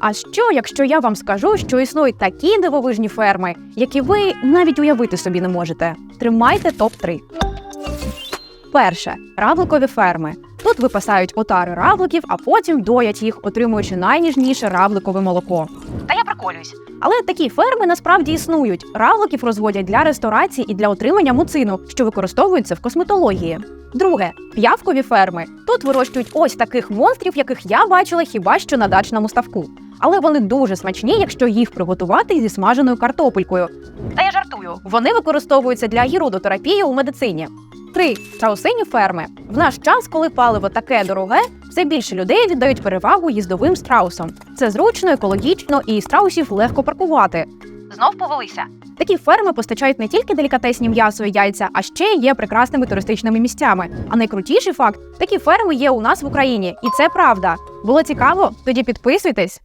А що, якщо я вам скажу, що існують такі дивовижні ферми, які ви навіть уявити собі не можете? Тримайте топ 3 Перше равликові ферми. Тут випасають отари равликів, а потім доять їх, отримуючи найніжніше равликове молоко. Та. Але такі ферми насправді існують. Равликів розводять для ресторації і для отримання муцину, що використовується в косметології. Друге п'явкові ферми. Тут вирощують ось таких монстрів, яких я бачила хіба що на дачному ставку. Але вони дуже смачні, якщо їх приготувати зі смаженою картопелькою. Та я жартую. Вони використовуються для гірудотерапії у медицині. Три страусині ферми. В наш час, коли паливо таке дороге, все більше людей віддають перевагу їздовим страусам. Це зручно, екологічно і страусів легко паркувати. Знов повелися. Такі ферми постачають не тільки делікатесні м'ясо і яйця, а ще є прекрасними туристичними місцями. А найкрутіший факт такі ферми є у нас в Україні, і це правда. Було цікаво? Тоді підписуйтесь.